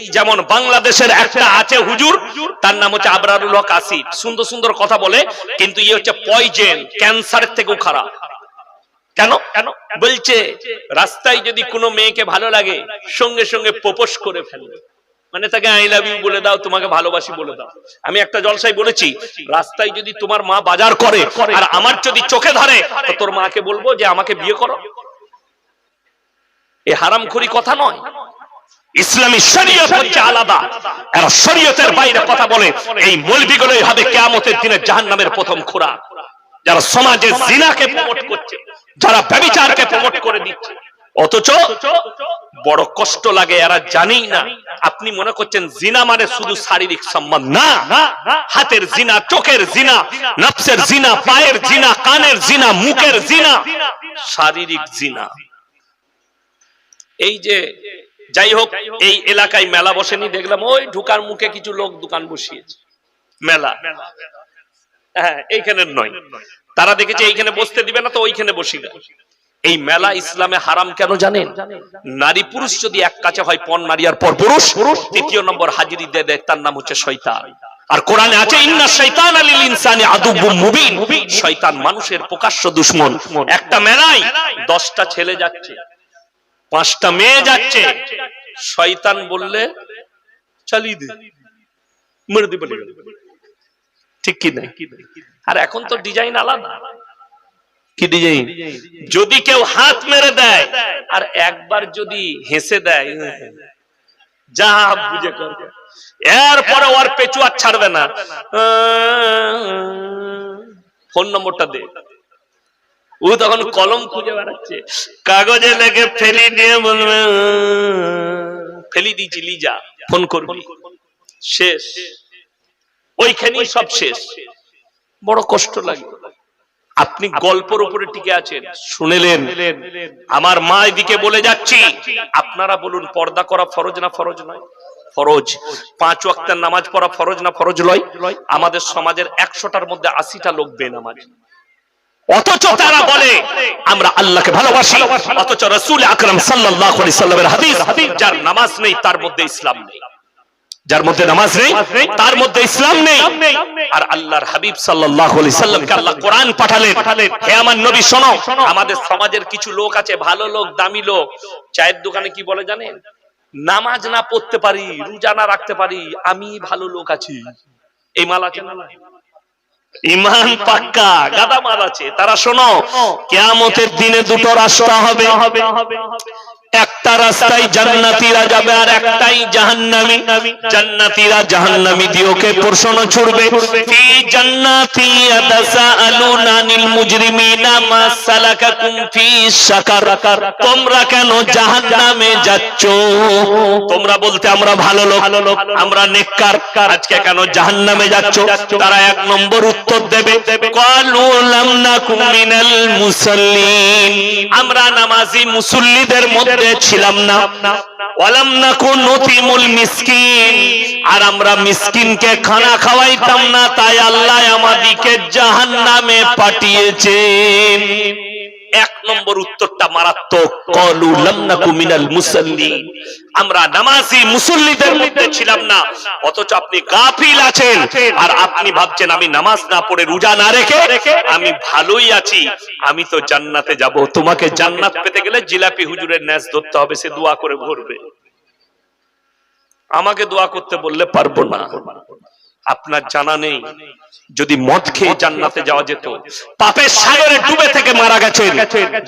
এই যেমন বাংলাদেশের একটা আছে হুজুর, তার নাম হচ্ছে আবরারুল হক আসিফ। সুন্দর সুন্দর কথা বলে, কিন্তু ইয়ে হচ্ছে পয়জেন ক্যান্সারের থেকেও খারাপ। কেন? কেন বলছে, রাস্তায় যদি কোনো মেয়েকে ভালো লাগে, সঙ্গে সঙ্গে প্রপোজ করে ফেলবে মানে তাকে আই লাভ ইউ বলে দাও, তোমাকে ভালোবাসি বলে দাও। আমি একটা জলসাই বলেছি, রাস্তায় যদি তোমার মা বাজার করে, আর আমার যদি চোখে ধরে, তো তোর মাকে বলব যে আমাকে বিয়ে করো। এ হারামখুরি কথা নয়। ইসলামী শরীয়ত হচ্ছে আলাদা। এরা শরীয়তের বাইরে কথা বলে, এই মৌলবিগুলোই হবে কেয়ামতের দিনে জাহান্নামের প্রথম খোরাক যারা সমাজে জিনাকে প্রমোট করছে, যারা ব্যবিচারকে প্রমোট করে দিচ্ছে, অথচ বড় কষ্ট লাগে, এরা জানেই না। আপনি মনে করছেন জিনা মানে শুধু শারীরিক সম্মান? না, হাতের জিনা, চোখের জিনা, নফসের জিনা, পায়ের জিনা, কানের জিনা, মুখের জিনা, শারীরিক জিনা। এই যে যাই হোক, এই এলাকায় মেলা বসেনি, দেখলাম ওই ঢুকার মুখে কিছু লোক দোকান বসিয়েছে। মেলা। হ্যাঁ এইখানের নয়। তারা দেখেছে এইখানে বসতে দিবে না, তো ওইখানে বসি না এই মেলা ইসলামে হারাম কেন জানেন? নারী পুরুষ যদি এক কাছে হয় পণ মারিয়ার পর পুরুষ। তৃতীয় নম্বর হাজিরি দিয়ে দেয়, তার নাম হচ্ছে শয়তান। আর কোরআনে আছে, ইন্না শয়তান আলিল ইনসানি আদুব্বুম মুবিন। শয়তান মানুষের প্রকাশ্য দুশমন। একটা মেলায় দশটা ছেলে যাচ্ছে। পাঁচটা মেয়ে যাচ্ছে। শয়তান বললে চালিয়ে দে মেরে দিবে ঠিক কি নাই? আর এখন তো ডিজাইন আলাদা। কি ডিজাইন? যদি কেউ হাত মেরে দেয় আর একবার যদি হেসে দেয় যা বুঝে করবে এরপরে ওর ছাড়বে না। ফোন নম্বরটা দে। ও তখন কলম খুঁজে বেড়াচ্ছে। কাগজে লেগে ফেলি দিয়ে বলবে, ফেলি দিয়েছি লিজা ফোন করবি। শেষ। ওইখানেই সব শেষ। বড় কষ্ট লাগে। আপনি গল্পের উপরে টিকে আছেন, শুনেলেন। আমার মা এদিকে বলে যাচ্ছি, আপনারা বলুন, পর্দা করা ফরজ না ফরজ নয়? ফরজ। পাঁচ ওয়াক্তের নামাজ পড়া ফরজ না ফরজ লয় আমাদের সমাজের একশোটার মধ্যে আশিটা লোক বেনামাজ। অথচ তারা বলে, আমরা আল্লাহকে ভালোবাসি, অথচ রসুল আকরাম আলাইহি সাল্লামের হাদিস, যার নামাজ নেই, তার মধ্যে ইসলাম নেই। যার মধ্যে নামাজ নেই, তার মধ্যে ইসলাম নেই। আর আল্লাহর হাবিব সাল্লামকে আল্লাহ কোরআন পাঠালেন, হে আমার নবী, শোনো, আমাদের সমাজের কিছু লোক আছে, ভালো লোক, দামি লোক। চায়ের দোকানে কি বলে জানেন? নামাজ না পড়তে পারি, রোজা না রাখতে পারি, আমি ভালো লোক আছি। এই মাল আছে ইমান পাক্কা গাদা মাল আছে। তারা শোনো কেয়ামতের দিনে দুটো রাস্তা হবে। একটা রাস্তায় জান্নাতীরা যাবে আর একটাই জাহান্নামী। জান্নাতীরা জাহান্নামী দিয়ে ওকে প্রশ্ন ছুড়বে। ফি জান্নাতি ইয়াতাসাআলুনা আনিল মুজরিমিনা মা সালাকাকুম ফি সাকার তোমরা কেন জাহান্নামে যাচ্ছ? তোমরা বলতে আমরা ভালো লোক। আমরা নেককার। আজকে কেন জাহান্নামে যাচ্ছ? তারা এক নম্বর উত্তর দেবে। ক্বালু লাম নাকুম মিনাল মুসাল্লিন। আমরা নামাজি মুসল্লিদের মধ্যে ছিলাম না। ওয়ালাম নাকুন নতিমুল মিসকিন। আর আমরা মিসকিনকে খানা খাওয়াইতাম না, তাই আল্লাহ আমাদিকে জাহান্নামে পাঠিয়েছেন। এক নম্বর উত্তরটা মারাত্মক। আমরা নামাজি মুসল্লিদের মধ্যে ছিলাম না, অথচ আপনি গাফিল আছেন। আর আপনি ভাবছেন আমি নামাজ না পড়ে রোজা না রেখে আমি ভালোই আছি। আমি তো জান্নাতে যাব। তোমাকে জান্নাত পেতে গেলে জিলাপি হুজুরের ন্যাস ধরতে হবে, সে দোয়া করে ভরবে। আমাকে দোয়া করতে বললে পারব না। আপনার জানা নেই। যদি মদ খেয়ে জান্নাতে যাওয়া যেত, পাপের সাগরে ডুবে থেকে মারা গেছেন।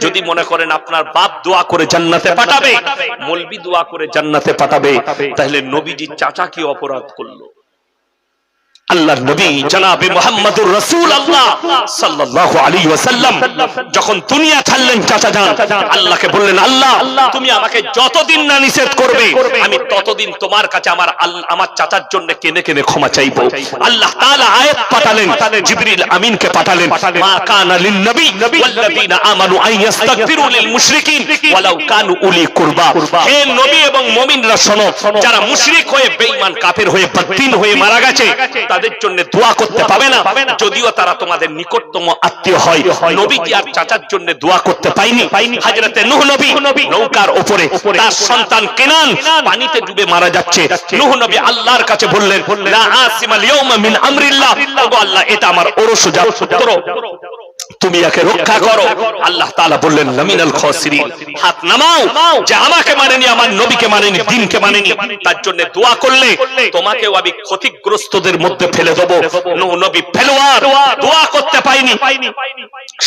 যদি মনে করেন আপনার বাপ দোয়া করে জান্নাতে পাঠাবে, মলবি দোয়া করে জান্নাতে পাঠাবে, তাহলে নবীজি চাচা কি অপরাধ করল? আল্লাহর নবী জনাবে মুহাম্মদুর রাসূল আল্লাহ সাল্লাল্লাহু আলাইহি ওয়াসাল্লাম। যখন দুনিয়া ছাড়লেন, চাচা যান, আল্লাহকে বললেন, আল্লাহ, তুমি আমাকে যতদিন না নিষেধ করবে, আমি ততদিন তোমার কাছে আমার আমার চাচার জন্য কেনে কেনে ক্ষমা চাইব। আল্লাহ তাআলা আয়াত পাঠালেন, জিবরিল আমিনকে পাঠালেন, মা কানা নবী ওয়াল্লাযিনা আমানু লিল মুশরিকিন ওয়ালাউ কানু উলি কুরবা। হে নবী এবং মুমিনরা শোনো, যারা মুশরিক হয়ে, বেঈমান, কাফের হয়ে হয়ে মারা গেছে তাদের জন্য দোয়া করতে পাবে না। যদিও তারা তোমাদের নিকটতম আত্মীয় হয়। নবী কি আর চাচার জন্য দোয়া করতে পাইনি হাজরাতে নূহ নবী নৌকার উপরে তার সন্তান কেনান পানিতে ডুবে মারা যাচ্ছে। নূহ নবী আল্লাহর কাছে বললেন, লা আসিমাল ইয়াউমা মিন আমরিল্লাহ। ওগো আল্লাহ, এটা আমার ওরস পুত্র তুমি একে রক্ষা করো। আল্লাহ তাআলা বললেন লামিনাল খাসিরিন হাত নামাও। যে আমাকে মানেনি আমার নবীকে মানেনি দিনকে মানেনি। তার জন্য দোয়া করলে তোমাকেও আমি ক্ষতিগ্রস্তদের মধ্যে ফেলে দেবো। নূহ নবী ফেলোয়ার দোয়া করতে পাইনি।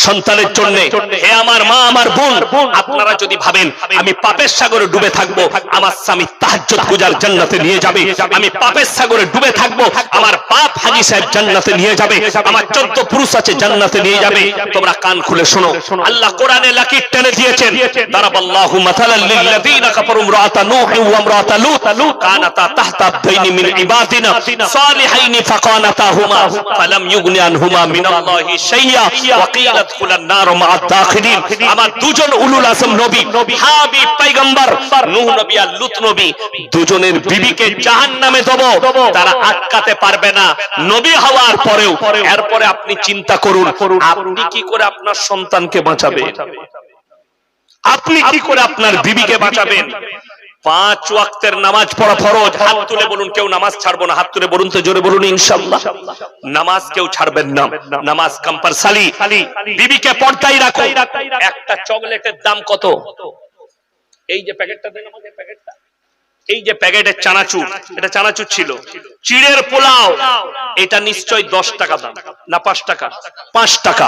সন্তানের জন্য হে আমার মা আমার বোন আপনারা যদি ভাবেন আমি পাপের সাগরে ডুবে থাকব আমার স্বামী তাহাজ্জুদ গুজার জান্নাতে নিয়ে যাবে। আমি পাপের সাগরে ডুবে থাকব আমার বাপ হাজি সাহেব জান্নাতে নিয়ে যাবে আমার চোদ্দ পুরুষ আছে জান্নাতে নিয়ে যাবে। তোমরা কান খুলে শোনো। আল্লাহ কোরআনে লাকির টেনে দিয়েছেন, দারাবাল্লাহু মাথালাল লিল্লাযীনা কাফারু ইমরাআতা নূহ ওয়া ইমরাআতা লূত, কানাতা তাহতা আবদাইনি মিন ইবাদিনা সালিহাইনি ফাকানাতাহুমা, ফালাম ইউগনি আনহুমা মিনাল্লাহি শাইয়্যা ওয়া কিলা ইদখুলান নার মা'আ দাখিলিন। আমার দুজন উলুল আজম নবী, হাবিব পয়গম্বর নূহ নবী আর লূত নবী, দুজনের বিবিকে জাহান্নামে দেব। তারা আটকাতে পারবে না। নবী হওয়ার পরেও, এরপরে আপনি চিন্তা করুন আপনি কি করে আপনার সন্তানকে বাঁচাবেন? আপনি কি করে আপনার বিবিকে বাঁচাবেন? পাঁচ ওয়াক্তের নামাজ পড়া ফরজ। হাত তুলে বলুন কেউ নামাজ ছাড়বো না। হাত তুলে বলুন তো জোরে বলুন ইনশাআল্লাহ। নামাজ কেউ ছাড়বেন না। নামাজ কম্পালসারি বিবিকে পর্দায় রাখো। একটা চকলেটের দাম কত? এই যে প্যাকেটটা দেন আমাকে প্যাকেটটা। এই যে প্যাকেটের চানাচুর এটা চানাচুর ছিল। চিড়ের পোলাও। এটা নিশ্চয় দশ টাকা দাম না পাঁচ টাকা? পাঁচ টাকা।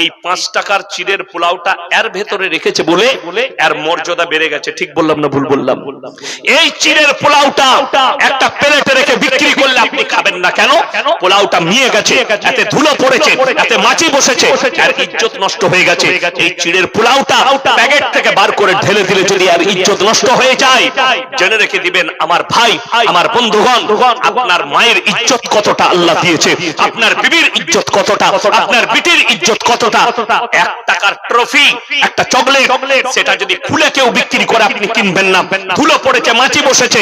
এই পাঁচ টাকার চিড়ের পোলাওটা এর ভেতরে রেখেছে বলে এর মর্যাদা বেড়ে গেছে। ঠিক বললাম না ভুল বললাম? এই চিড়ের পোলাওটা একটা প্লেটে রেখে বিক্রি করলে আপনি খাবেন না কেন? পোলাওটা মিয়ে গেছে এতে ধুলো পড়েছে এতে মাছি বসেছে আর ইজ্জত নষ্ট হয়ে গেছে। এই চিড়ের পোলাওটা প্যাকেট থেকে বার করে ঢেলে দিলে যদি আর ইজ্জত নষ্ট হয়ে যায় জেনে রেখে দিবেন আমার ভাই আমার বন্ধুগণ আপনার মায়ের ইজ্জত কতটা আল্লাহ দিয়েছে? আপনার বিবির ইজ্জত কতটা? আপনার বিটির ইজ্জত কতটা? এক টাকার ট্রফি একটা চকলেট সেটা যদি খুলে কেউ বিক্রি করে আপনি কিনবেন না। ধুলো পড়েছে মাছি বসেছে।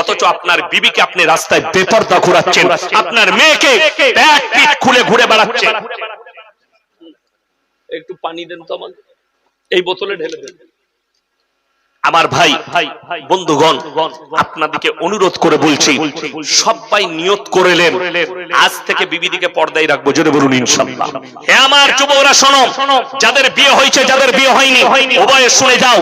অথচ আপনার বিবিকে আপনি রাস্তায় বেপর্দা ঘুরাচ্ছেন। আপনার মেয়েকে ব্যাগ পিঠ খুলে ঘুরে বেড়াচ্ছেন। একটু পানি দেন তো আমাকে। এই বোতলে ঢেলে দেন। আমার ভাই বন্ধুগণ আপনাদেরকে অনুরোধ করে বলছি সবাই নিয়ত করেলেন আজ থেকে বিবিদিকে পর্দায় রাখব জোরে বলুন ইনশাআল্লাহ। হে আমার যুবকরা শোনো যাদের বিয়ে হয়েছে যাদের বিয়ে হয়নি উভয়ে শুনে যাও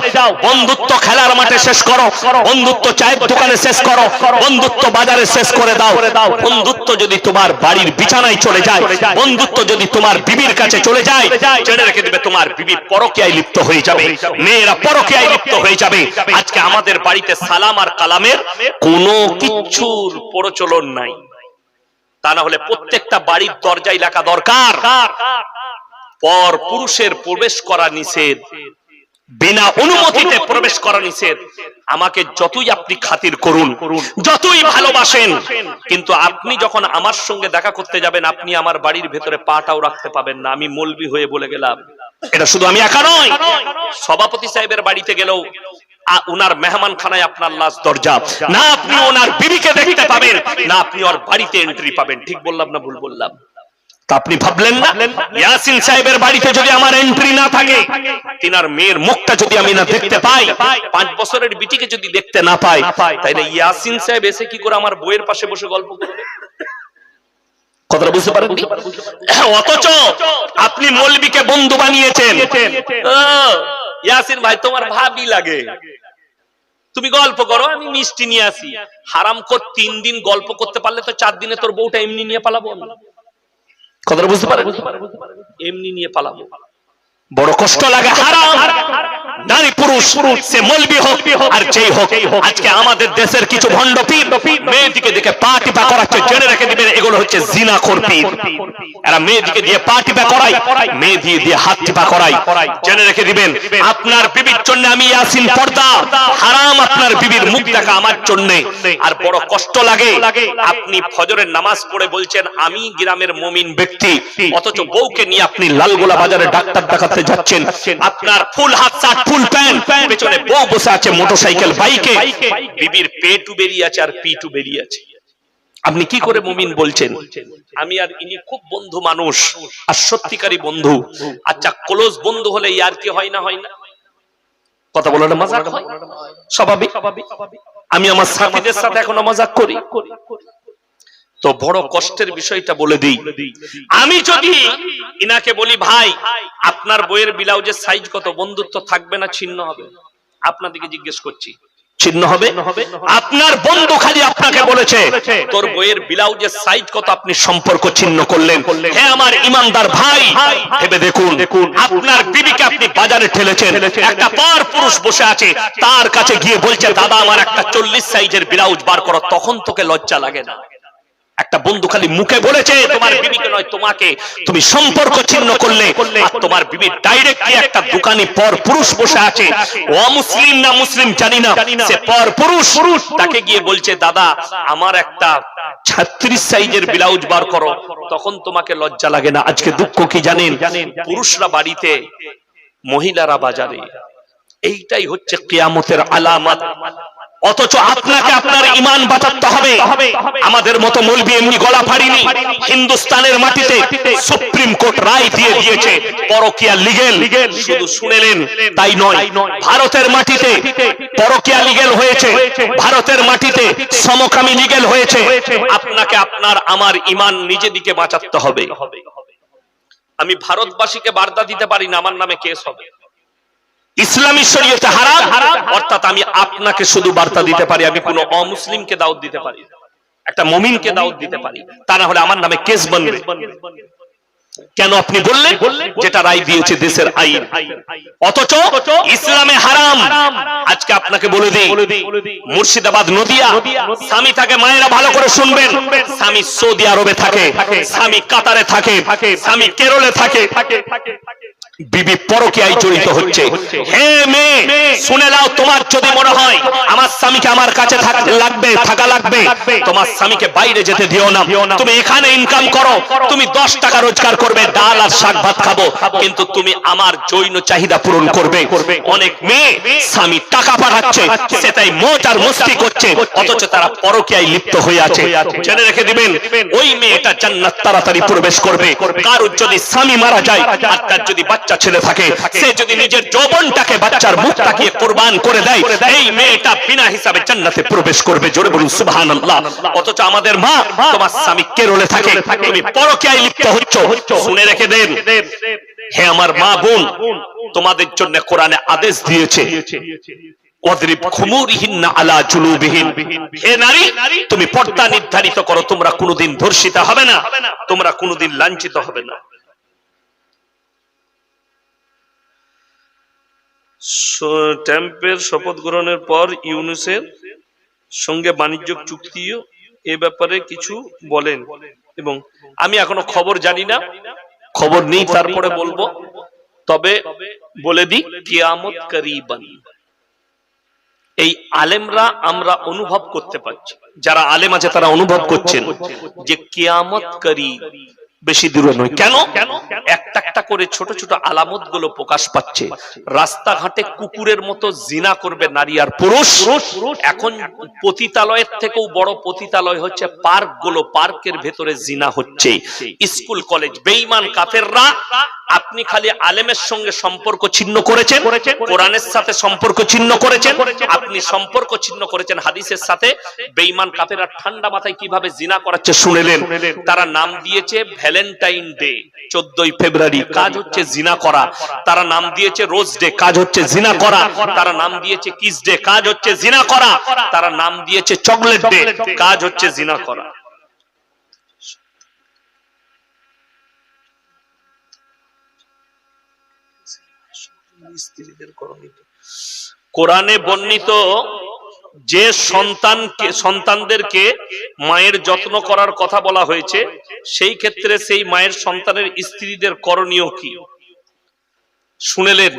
বন্ধুত্ব খেলার মাঠে শেষ করো বন্ধুত্ব চায়ের দোকানে শেষ করো বন্ধুত্ব বাজারে শেষ করে দাও। বন্ধুত্ব যদি তোমার বাড়ির বিছানায় চলে যায় বন্ধুত্ব যদি তোমার বিবির কাছে চলে যায় জেনে রেখে দেবে তোমার বিবি পরকীয়ায় লিপ্ত হয়ে যাবে। মেয়েরা পরকীয়ায় লিপ্ত হয়ে যাবে। আজকে আমাদের বাড়িতে সালাম আর কালামের কোনো কিছুর প্রচলন নাই। তা না হলে প্রত্যেকটা বাড়ির দরজায় লেখা দরকার। পর পুরুষের প্রবেশ করা নিষেধ। বিনা অনুমতিতে প্রবেশ করা নিষেধ। আমাকে যতই আপনি খাতির করুন, যতই ভালোবাসেন, কিন্তু আপনি যখন আমার সঙ্গে দেখা করতে যাবেন, আপনি আমার বাড়ির ভেতরে পাটাও রাখতে পাবেন না। আমি মলবি হয়ে বলে গেলাম। এটা শুধু আমি একা নয় সভাপতি সাহেবের বাড়িতে গেলেও উনার মেহমান খানায় আপনার লাশ দরজা। না আপনি ওনার বিবিকে দেখতে পাবেন না আপনি ওর বাড়িতে এন্ট্রি পাবেন। ঠিক বললাম না ভুল বললাম? আপনি ভাবলেন না? ইয়াসিন সাহেবের বাড়িতে যদি আমার এন্ট্রি না থাকে তিনার মেয়ের মুখটা যদি আমি না দেখতে পাই পাঁচ বছরের বিটিকে যদি দেখতে না পাই তাইলে ইয়াসিন সাহেব এসে কি করে আমার বইয়ের পাশে বসে গল্প করবে? কথাটা বুঝতে পারেন অথচ আপনি মৌলবীকে বন্ধু বানিয়েছেন। ইয়াসিন ভাই তোমার ভাবি লাগে। তুমি গল্প করো আমি মিষ্টি নিয়ে আসি। হারাম কর তিন দিন গল্প করতে পারলে তো চার দিনে তোর বউটা এমনি নিয়ে পালাবো কথাটা বুঝতে পারেন এমনি নিয়ে পালাবো। বড় কষ্ট লাগে হারাম। আপনার বিবির জন্য আমি ইয়াসিন পর্দা, হারাম আপনার বিবির মুখ দেখা আমার জন্য। আর বড় কষ্ট লাগে, আপনি ফজরের নামাজ পড়ে বলছেন, আমি গ্রামের মমিন ব্যক্তি, অথচ বউকে নিয়ে আপনি লালগোলা বাজারে ডাক্তার দেখাতে যাচ্ছেন। আপনার ফুল হাত শার্ট ফুল প্যান্ট পেছনে বউ বসে আছে মোটরসাইকেল বাইকে। বিবির পেটু বেরিয়ে আছে আর পিটু বেরিয়ে আছে। আপনি কি করে মুমিন বলছেন? আমি আর ইনি খুব বন্ধু মানুষ আর সত্যিকারী বন্ধু। আচ্ছা ক্লোজ বন্ধু হলে ইয়ার কি হয় না হয় না? কথা বলো না মজাক হয়? স্বাভাবিক। আমি আমার সাথীদের সাথে এখনও মজাক করি। তো বড় কষ্টের বিষয়টা বলে দিই। আমি যদি ইনাকে বলি, ভাই, আপনার বইয়ের ব্লাউজের সাইজ কত? বন্ধুত্ব থাকবে না, ছিন্ন হবে? আপনাদেরকে জিজ্ঞেস করছি। ছিন্ন হবে? আপনার বন্ধু খালি আপনাকে বলেছে, তোর বইয়ের ব্লাউজের সাইজ কত? আপনি সম্পর্ক ছিন্ন করলেন। হ্যাঁ আমার ইমানদার ভাই, ভেবে দেখুন, আপনার বিবিকে আপনি বাজারে ঠেলেছেন। একটা পার পুরুষ বসে আছে, তার কাছে গিয়ে বলছে, দাদা, আমার একটা চল্লিশ সাইজের ব্লাউজ বার করো। তখন তোকে লজ্জা লাগে না। একটা বন্ধু খালি মুখে বলেছে তোমার বিবিকে নয় তোমাকে তুমি সম্পর্ক ছিন্ন করলে আর তোমার বিবি ডাইরেক্টলি একটা দোকানি পর পুরুষ বসে আছে। অমুসলিম না মুসলিম জানি না। সে পর পুরুষ। তাকে গিয়ে বলছে দাদা আমার একটা ছত্রিশ সাইজের ব্লাউজ বার করো। তখন তোমাকে লজ্জা লাগে না। আজকে দুঃখ কি জানেন? পুরুষরা বাড়িতে মহিলারা বাজারে। এইটাই হচ্ছে কিয়ামতের আলামত। অথচ আপনাকে আপনার ইমান বাঁচাতে হবে। আমাদের মতো মলবি এমনি গলা ফাড়িনি। হিন্দুস্তানের মাটিতে সুপ্রিম কোর্ট রায় দিয়ে দিয়েছে। পরকিয়া লিগেল শুধু শুনেলেন তাই নয়। ভারতের মাটিতে পরকিয়া লিগেল হয়েছে। ভারতের মাটিতে সমকামী লিগেল হয়েছে। আপনাকে আপনার, আমার ইমান নিজে দিকে বাঁচাতে হবে। আমি ভারতবাসীকে বার্তা দিতে পারি না, আমার নামে কেস হবে। ইসলামী শরীয়তে হারাম, অর্থাৎ আমি আপনাকে শুধু বার্তা দিতে পারি, আমি কোনো অমুসলিমকে দাওয়াত দিতে পারি একটা মুমিনকে দাওয়াত দিতে পারি তা না হলে আমার নামে কেস বনবে। কেন আপনি বললেন? যেটা রায় দিয়েছে দেশের আইন। অথচ ইসলামে হারাম। আজকে আপনাকে বলে দিই, মুর্শিদাবাদ নদিয়া, স্বামী থাকে মায়েরা ভালো করে শুনবেন। স্বামী সৌদি আরবে থাকে, স্বামী কাতারে থাকে, স্বামী কেরলে থাকে। বিবি পরকীয়ায় জড়িত হচ্ছে। হে মেয়ে শুনে নাও তোমার যদি মনে হয় আমার স্বামীকে আমার কাছে লাগবে থাকা লাগবে। তোমার স্বামীকে বাইরে যেতে দিও না। তুমি এখানে ইনকাম করো। তুমি দশ টাকা রোজগার করবে ডাল আর শাক ভাত খাব। কিন্তু তুমি আমার জৈন চাহিদা পূরণ করবে। অনেক মেয়ে স্বামী টাকা পাঠাচ্ছে সেটাই মোট আর মস্তি করছে। অথচ তারা পরকীয়ায় লিপ্ত হয়ে আছে। জেনে রেখে দিবেন ওই মেয়েটা জান্নাত তাড়াতাড়ি প্রবেশ করবে। কারোর যদি স্বামী মারা যায় আর তার যদি বাচ্চা ছেলে থাকে সে যদি নিজের যৌবনটাকে বাচ্চার মুখ তাকিয়ে কোরবান করে দেয় এই মেয়েটা বিনা হিসাবে জান্নাতে প্রবেশ করবে জোরে বলুন সুবহানাল্লাহ। অথচ আমাদের মা তোমার স্বামী কেরলে থাকে তুমি পরকীয়ায় লিপ্ত হচ্ছ শুনে রেখে দেন হে আমার মা বোন তোমাদের জন্য কোরআনে আদেশ দিয়েছে। আলা হে নারী তুমি পর্দা নির্ধারিত করো তোমরা কোনোদিন ধর্ষিতা হবে না। তোমরা কোনোদিন লাঞ্ছিত হবে না। ট্রাম্পের শপথ গ্রহণের পর ইউনুসের সঙ্গে বাণিজ্য চুক্তিও এ ব্যাপারে কিছু বলেন এবং আমি এখনও খবর জানি না, খবর নেই তারপরে বলব। তবে বলে দিই, কিয়ামত করিবান। এই আলেমরা আমরা অনুভব করতে পারছি। যারা আলেম আছে তারা অনুভব করছেন যে কিয়ামত করি, বেশি দূরে নয়। কেন? একটা একটা করে ছোট ছোট আলামতগুলো প্রকাশ পাচ্ছে। রাস্তাঘাটে কুকুরের মতো জিনা করবে নারী আর পুরুষ। এখন পতিতালয়ের থেকেও বড় পতিতালয় হচ্ছে পার্কগুলো পার্কের ভেতরে জিনা হচ্ছে। স্কুল, কলেজ বেইমান কাফেররা, আপনি খালি আলেমের সঙ্গে সম্পর্ক ছিন্ন করেছেন, কোরআনের সাথে সম্পর্ক ছিন্ন করেছেন, আপনি সম্পর্ক ছিন্ন করেছেন হাদিসের সাথে। বেইমান কাফেররা ঠান্ডা মাথায় কীভাবে জিনা করাচ্ছে শুনেলেন। তারা নাম দিয়েছে ভ্যালেন্টাইন ডে, চোদ্দই ফেব্রুয়ারি। কাজ হচ্ছে জিনা করা। তারা নাম দিয়েছে রোজ ডে, কাজ হচ্ছে জিনা করা। তারা নাম দিয়েছে কিস ডে, কাজ হচ্ছে জিনা করা। তারা নাম দিয়েছে চকলেট ডে, কাজ হচ্ছে জিনা করা। কোরআনে বর্ণিত যে সন্তানকে সন্তানদেরকে মায়ের যত্ন করার কথা বলা হয়েছে সেই ক্ষেত্রে সেই মায়ের সন্তানের স্ত্রীদের করণীয় কি? শুনেলেন,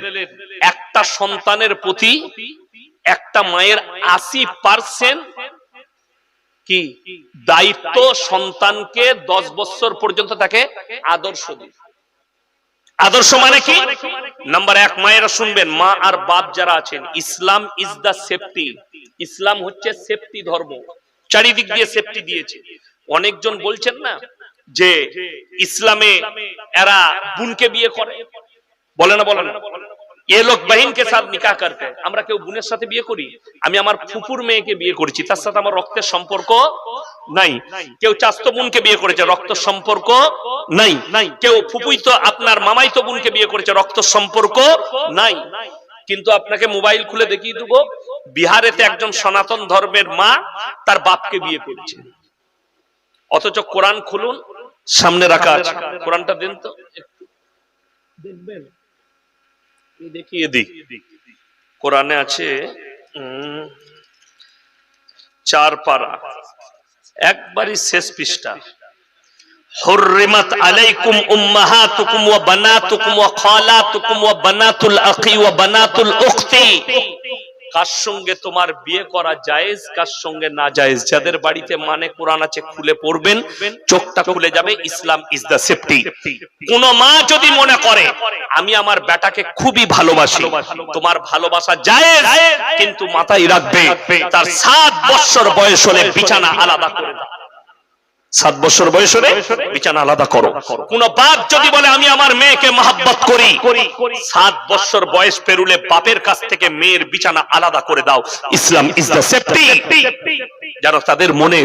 একটা সন্তানের প্রতি একটা মায়ের আশি পার্সেন্ট কি দায়িত্ব সন্তানকে দশ বছর পর্যন্ত তাকে আদর্শ দিন আদর্শ মানে কি? নাম্বার এক, মায়েরা শুনবেন, মা আর বাপ যারা আছেন, ইসলাম ইজ দা সেফটি ইসলাম হচ্ছে সেফটি ধর্ম। চারিদিক দিয়ে সেফটি দিয়েছে। অনেকজন বলছেন না যে ইসলামে এরা বোনকে বিয়ে করে। বলে না বলে না। আমরা কেউ বোনের সাথে বিয়ে করি? আমি আমার ফুপুর মেয়েকে বিয়ে করেছি। তার সাথে আমার রক্তের সম্পর্ক নাই। কেউ বোনকে বিয়ে করেছে, রক্ত সম্পর্ক নাই। কেউ ফুপুই তো আপনার মামাই তো বোনকে বিয়ে করেছে, রক্ত সম্পর্ক নাই। কিন্তু আপনাকে মোবাইল খুলে দেখিয়ে দেবো, বিহারেতে একজন সনাতন ধর্মের মা তার বাপকে বিয়ে করেছে। অথচ কোরআন খুলুন সামনে রাখা আছে কোরআনটা দেন তো একটু। দেখবেন এই দেখিয়ে দিই কোরআনে আছে উম, চার পারা একবারই শেষ পৃষ্ঠা حرمت عليكم امهاتكم وبناتكم وخالاتكم وبنات الاخ وبنات الاخت কার সঙ্গে তোমার বিয়ে করা জায়েজ, কার সঙ্গে না জায়েজ? যাদের বাড়িতে মানে কোরআন আছে, খুলে পড়বেন, চোখটা খুলে যাবে, ইসলাম ইজ দা সেফটি কোন মা যদি মনে করে, আমি আমার বেটাকে খুবই ভালোবাসি, তোমার ভালোবাসা জায়েজ, কিন্তু মাথায় রাখবে, তার সাত বছর বয়স হলে বিছানা আলাদা করে দাও। সাত বছর বয়স হলে বিছানা আলাদা করো। কোন বাপ যদি বলে, আমি আমার মেয়েকে মহাব্বত করি। সাত বছর বয়স পেরুলে বাপের কাছ থেকে মেয়ের বিছানা আলাদা করে দাও। ইসলাম ইজ দ্য সেফটি যেন তাদের মনে